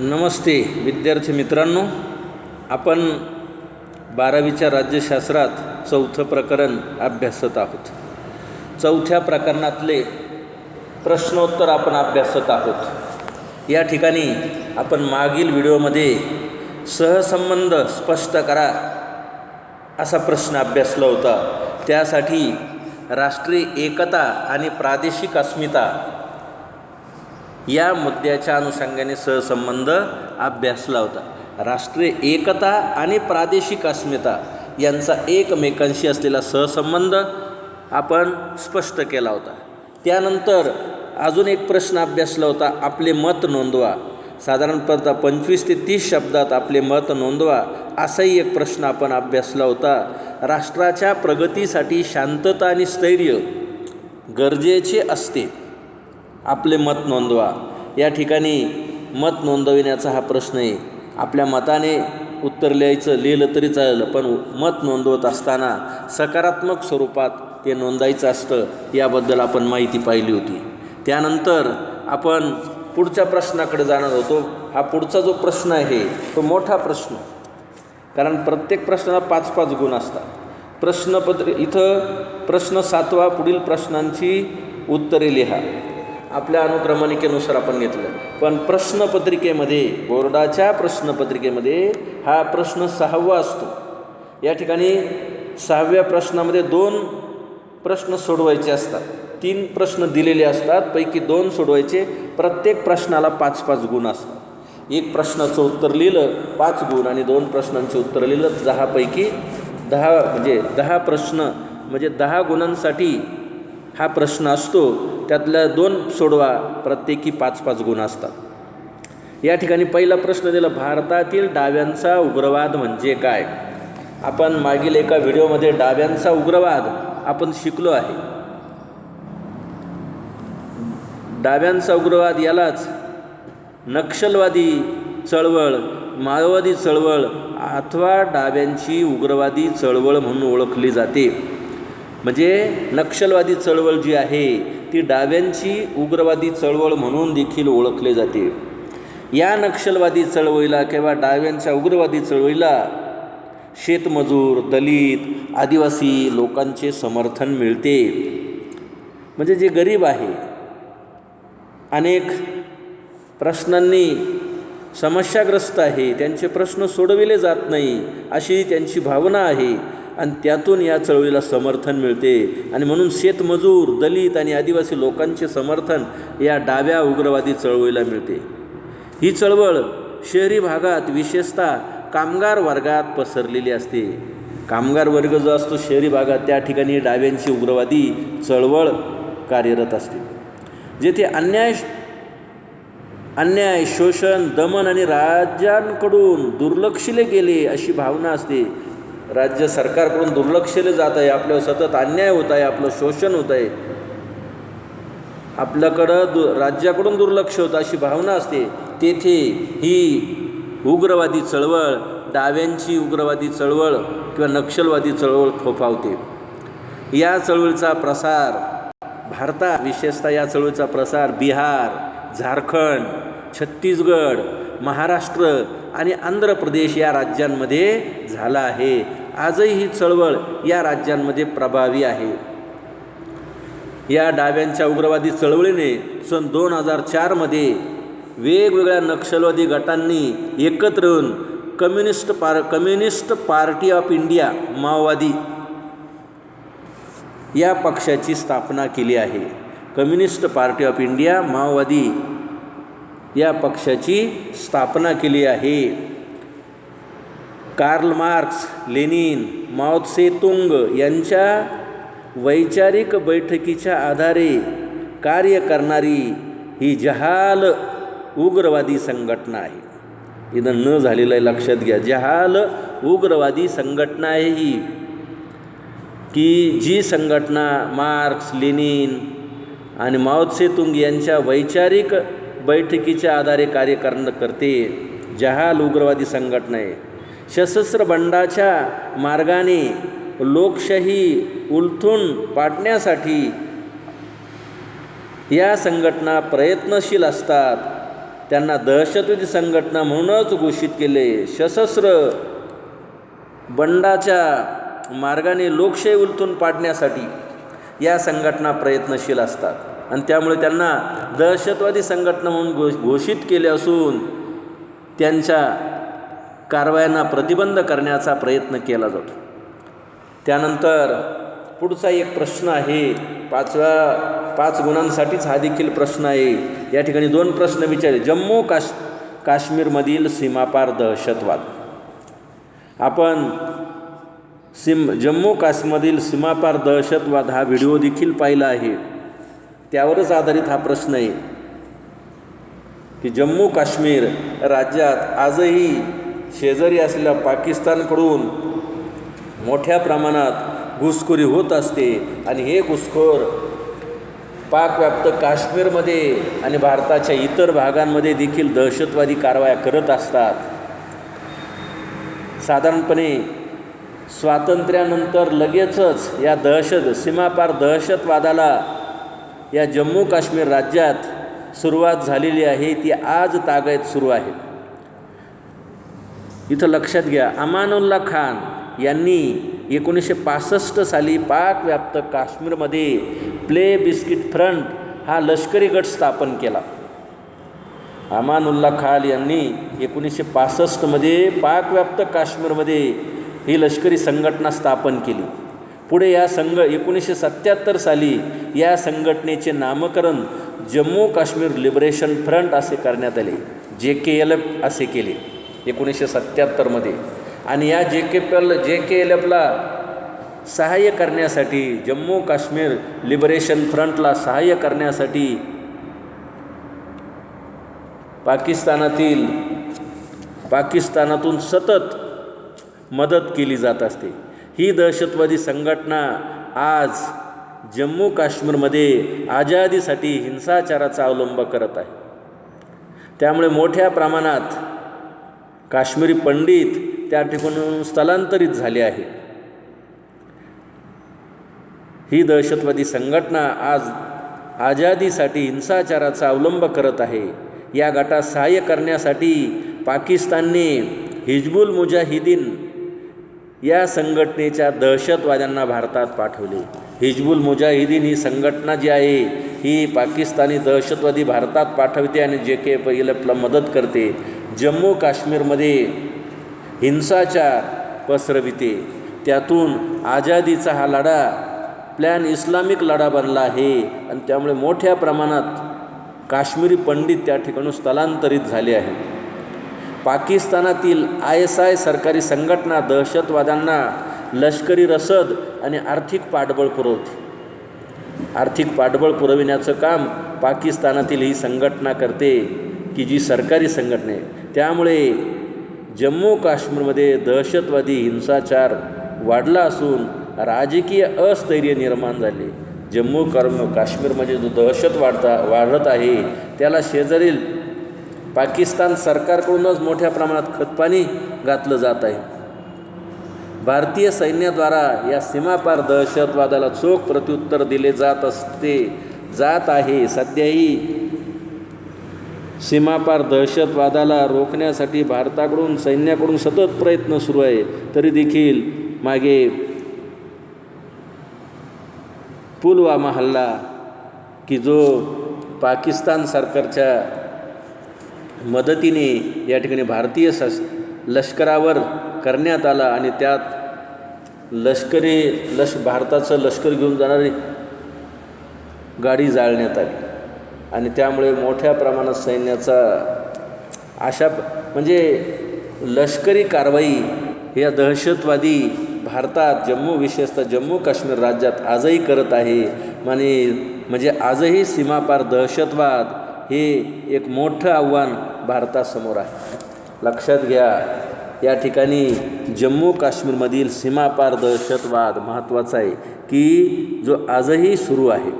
नमस्ते विद्यार्थी मित्रांनो. आपण बारावीच्या राज्यशास्त्रात चौथं प्रकरण अभ्यासत आहोत. चौथ्या प्रकरणातले प्रश्नोत्तर आपण अभ्यासत आहोत. या ठिकाणी आपण मागील व्हिडिओमध्ये सहसंबंध स्पष्ट करा असा प्रश्न अभ्यासला होता. त्यासाठी राष्ट्रीय एकता आणि प्रादेशिक अस्मिता या मुद्द्याच्या अनुषंगाने सहसंबंध अभ्यासला होता. राष्ट्रीय एकता आणि प्रादेशिक अस्मिता यांचा एकमेकांशी असलेला सहसंबंध आपण स्पष्ट केला होता. त्यानंतर अजून एक प्रश्न अभ्यासला होता आपले मत नोंदवा. साधारणपणतः पंचवीस ते तीस शब्दात आपले मत नोंदवा असाही एक प्रश्न आपण अभ्यासला होता. राष्ट्राच्या प्रगतीसाठी शांतता आणि स्थैर्य गरजेचे असते. आपले मत नोंदवा. या ठिकाणी मत नोंदविण्याचा हा प्रश्न आहे. आपल्या मताने उत्तर लिहायचं लिहिलं तरी चालेल पण मत नोंदवत असताना सकारात्मक स्वरूपात ते नोंदायचं असतं याबद्दल आपण माहिती पाहिली होती. त्यानंतर आपण पुढच्या प्रश्नाकडे जाणार होतो. हा पुढचा जो प्रश्न आहे तो मोठा प्रश्न. कारण प्रत्येक प्रश्नाला पाच पाच गुण असतात. प्रश्नपत्र इथं प्रश्न सातवा पुढील प्रश्नांची उत्तरे लिहा. आपल्या अनुक्रमणिकेनुसार आपण घेतलं. पण प्रश्नपत्रिकेमध्ये बोर्डाच्या प्रश्नपत्रिकेमध्ये हा प्रश्न सहावा असतो. या ठिकाणी सहाव्या प्रश्नामध्ये दोन प्रश्न सोडवायचे असतात. तीन प्रश्न दिलेले असतात पैकी दोन सोडवायचे. प्रत्येक प्रश्नाला पाच पाच गुण असतात. एक प्रश्नाचं उत्तर लिहिलं पाच गुण आणि दोन प्रश्नांचे उत्तर लिहिलं दहापैकी दहा म्हणजे दहा प्रश्न म्हणजे दहा गुणांसाठी हा प्रश्न असतो. त्यातल्या दोन सोडवा प्रत्येकी पाच पाच गुण असतात. या ठिकाणी पहिला प्रश्न दिला भारतातील डाव्यांचा उग्रवाद म्हणजे काय? आपण मागील एका व्हिडिओमध्ये डाव्यांचा उग्रवाद आपण शिकलो आहे. डाव्यांचा उग्रवाद यालाच नक्षलवादी चळवळ माओवादी चळवळ अथवा डाव्यांची उग्रवादी चळवळ म्हणून ओळखली जाते. म्हणजे नक्षलवादी चळवळ जी आहे ती डाव्यांची उग्रवादी चळवळ म्हणून देखील ओळखले जाते. या नक्षलवादी चळवळीला किंवा डाव्यांच्या उग्रवादी चळवळीला शेतमजूर दलित आदिवासी लोकांचे समर्थन मिळते. म्हणजे जे गरीब आहे अनेक प्रश्नांनी समस्याग्रस्त आहे त्यांचे प्रश्न सोडविले जात नाही अशी त्यांची भावना आहे. आणि त्यातून या चळवळीला समर्थन मिळते. आणि म्हणून शेतमजूर दलित आणि आदिवासी लोकांचे समर्थन या डाव्या उग्रवादी चळवळीला मिळते. ही चळवळ शहरी भागात विशेषतः कामगार वर्गात पसरलेली असते. कामगार वर्ग जो असतो शहरी भागात त्या ठिकाणी डाव्यांची उग्रवादी चळवळ कार्यरत असते. जेथे अन्याय अन्याय शोषण दमन आणि राज्यांकडून दुर्लक्षिले गेले अशी भावना असते. राज्य सरकारकडून दुर्लक्षले जात आहे आपल्यावर सतत अन्याय होत आहे आपलं शोषण होत आहे. आपल्याकडं दु राज्याकडून दुर्लक्ष होतं अशी भावना असते. तेथे ही उग्रवादी चळवळ डाव्यांची उग्रवादी चळवळ किंवा नक्षलवादी चळवळ फोफावते या चळवळीचा प्रसार भारतात विशेषतः या चळवळीचा प्रसार बिहार झारखंड छत्तीसगड महाराष्ट्र आणि आंध्र प्रदेश या राज्यांमध्ये झाला आहे. आजही ही चळवळ या राज्यांमध्ये प्रभावी आहे. या डाव्यांच्या उग्रवादी चळवळीने सन दोन हजार चारमध्ये वेगवेगळ्या नक्षलवादी गटांनी एकत्र येऊन कम्युनिस्ट पार कम्युनिस्ट पार्टी ऑफ इंडिया माओवादी या पक्षाची स्थापना केली आहे. कम्युनिस्ट पार्टी ऑफ इंडिया माओवादी या पक्षाची स्थापना केली आहे. Karl Marx Lenin Mao Tse Tung यांच्या वैचारिक बैठकीच्या आधारे कार्य करणारी ही जहाल उग्रवादी संघटना आहे. इथं न झालेलं आहे लक्षात घ्या. जहाल उग्रवादी संघटना आहे ही. की जी संघटना मार्क्स लेनिन आणि माओत्से तुंग यांच्या वैचारिक बैठकीच्या आधारे कार्य करणं करते जहाल उग्रवादी संघटना आहे सशस्त्र बंडाच्या मार्गाने लोकशाही उलथून पाडण्यासाठी या संघटना प्रयत्नशील असतात. त्यांना दहशतवादी संघटना म्हणूनच घोषित केले. सशस्त्र बंडाच्या मार्गाने लोकशाही उलथून पाडण्यासाठी या संघटना प्रयत्नशील असतात. आणि त्यामुळे त्यांना दहशतवादी संघटना म्हणून घो घोषित केले असून त्यांच्या कारवायांना प्रतिबंध करण्याचा प्रयत्न केला जातो. त्यानंतर पुढचा एक प्रश्न आहे पाचव्या पाच गुणांसाठीच हा देखील प्रश्न आहे. या ठिकाणी दोन प्रश्न विचारले. जम्मू काश काश्मीरमधील सीमापार दहशतवाद. आपण सिम जम्मू काश्मीरमधील सीमापार दहशतवाद हा व्हिडिओ देखील पाहिला आहे. त्यावरच आधारित हा प्रश्न आहे की जम्मू काश्मीर राज्यात आजही शेजारी असलेल्या पाकिस्तानकडून मोठ्या प्रमाणात घुसखोरी होत असते आणि हे घुसखोर पाकव्याप्त काश्मीरमध्ये आणि भारताच्या इतर भागांमध्ये देखील दहशतवादी कारवाया करत असतात. साधारणपणे स्वातंत्र्यानंतर लगेचच या दहशत सीमापार दहशतवादाला या जम्मू काश्मीर राज्यात सुरुवात झालेली आहे. ती आज तागायत सुरू आहे. इथं लक्षात घ्या अमानुल्ला खान यांनी एकोणीसशे पासष्ट साली पाकव्याप्त काश्मीरमध्ये प्ले बिस्किट फ्रंट हा लष्करी गट स्थापन केला. अमानुल्ला खान यांनी एकोणीसशे पासष्टमध्ये पाकव्याप्त काश्मीरमध्ये ही लष्करी संघटना स्थापन केली. पुढे या संघ एकोणीसशे सत्त्याहत्तर साली या संघटनेचे नामकरण जम्मू काश्मीर लिबरेशन फ्रंट असे करण्यात आले जे के एल एफ असे केले एकोणीसशे सत्त्याहत्तरमध्ये आणि या जे के एल जे के एल एफला सहाय्य करण्यासाठी जम्मू काश्मीर लिबरेशन फ्रंटला सहाय्य करण्यासाठी पाकिस्तानातील पाकिस्तानातून सतत मदत केली जात असते. ही दहशतवादी संघटना आज जम्मू काश्मीरमध्ये आझादीसाठी हिंसाचाराचा अवलंब करत आहे. त्यामुळे मोठ्या प्रमाणात काश्मीरी पंडित त्या ठिकाणून स्थलांतरित झाले आहे ही दहशतवादी संघटना आज आझादीसाठी हिंसाचाराचा अवलंब करत आहे. या गटात सहाय्य करण्यासाठी पाकिस्तानने हिजबुल मुजाहिदीन या संघटनेच्या दहशतवाद्यांना भारतात पाठवले. हिजबुल मुजाहिदीन ही संघटना जी आहे ही पाकिस्तानी दहशतवादी भारतात पाठवते आणि जे के पहिलं मदत करते. जम्मू काश्मीरमध्ये हिंसाचार पसरविते त्यातून आझादीचा हा लढा प्लॅन इस्लामिक लढा बनला आहे आणि त्यामुळे मोठ्या प्रमाणात काश्मीरी पंडित त्या ठिकाणी स्थलांतरित झाले आहेत. पाकिस्तानातील आय एस आय सरकारी संघटना दहशतवाद्यांना लष्करी रसद आणि आर्थिक पाठबळ पुरवते. आर्थिक पाठबळ पुरविण्याचं काम पाकिस्तानातील ही संघटना करते की जी सरकारी संघटना आहे. त्यामुळे जम्मू काश्मीरमध्ये दहशतवादी हिंसाचार वाढला असून राजकीय अस्थैर्य निर्माण झाले. जम्मू कर्म काश्मीरमध्ये जो दहशत वाढता वाढत आहे त्याला शेजारील पाकिस्तान सरकारकडूनच मोठ्या प्रमाणात खतपाणी घातलं जात आहे. भारतीय सैन्याद्वारा या सीमापार दहशतवादाला चोख प्रत्युत्तर दिले जात असते जात आहे. सध्याही सीमापार दहशतवादाला रोखण्यासाठी भारताकडून सैन्याकडून सतत प्रयत्न सुरू आहे. तरी देखील मागे पुलवामा हल्ला की जो पाकिस्तान सरकारच्या मदतीने या ठिकाणी भारतीय सस लष्करावर करण्यात आला आणि त्यात लष्करी लष भारताचं लष्कर घेऊन जाणारी गाडी जाळण्यात आली. आणि त्यामुळे मोठ्या प्रमाणात सैन्याचा अशा म्हणजे लष्करी कारवाई या दहशतवादी भारतात जम्मू विशेषतः जम्मू काश्मीर राज्यात आजही करत आहे. आणि म्हणजे आजही सीमापार दहशतवाद हे एक मोठं आव्हान भारतासमोर आहे. लक्षात घ्या या ठिकाणी जम्मू काश्मीरमधील सीमापार दहशतवाद महत्त्वाचा आहे की जो आजही सुरू आहे.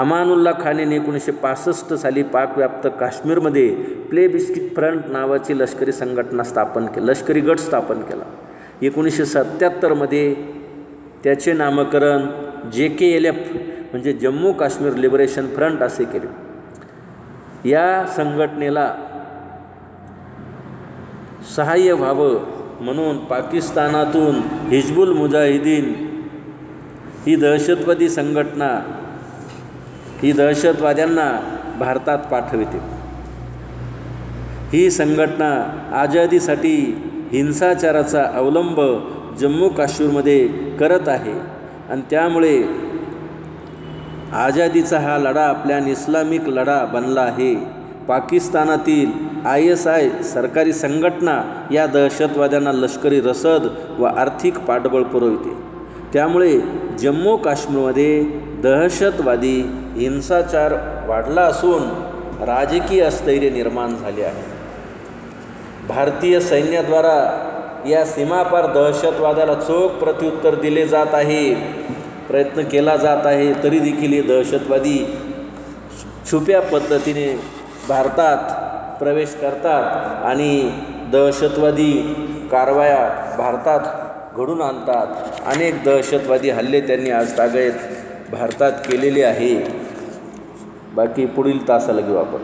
अमानुल्ला खानेने एकोणीसशे पासष्ट साली पाकव्याप्त काश्मीरमध्ये प्ले बिस्किट फ्रंट नावाची लष्करी संघटना स्थापन केली लष्करी गट स्थापन केला. एकोणीसशे सत्त्याहत्तरमध्ये त्याचे नामकरण जे के एल एफ म्हणजे जम्मू काश्मीर लिबरेशन फ्रंट असे केले. या संघटनेला सहाय्य व्हावं म्हणून पाकिस्तानातून हिजबुल मुजाहिदीन ही दहशतवादी संघटना ही दहशतवाद्यांना भारतात पाठविते. ही संघटना आझादीसाठी हिंसाचाराचा अवलंब जम्मू काश्मीरमध्ये करत आहे आणि त्यामुळे आझादीचा हा लढा आपल्या इस्लामिक लढा बनला आहे. पाकिस्तानातील आय एस आय सरकारी संघटना या दहशतवाद्यांना लष्करी रसद व आर्थिक पाठबळ पुरवते. त्यामुळे जम्मू काश्मीरमध्ये दहशतवादी हिंसाचार वाढला असून राजकीय स्थैर्य निर्माण झाले आहे. भारतीय सैन्याद्वारा या सीमापार दहशतवादाला चोख प्रत्युत्तर दिले जात आहे. प्रयत्न केला जात आहे तरी देखील हे दहशतवादी छुप्या पद्धतीने भारतात प्रवेश करतात आणि दहशतवादी कारवाया भारतात घडून आणतात. अनेक दहशतवादी हल्ले त्यांनी आज तागत भारतात केलेले आहे. बाकी पुढील तासाला घेऊ आपण.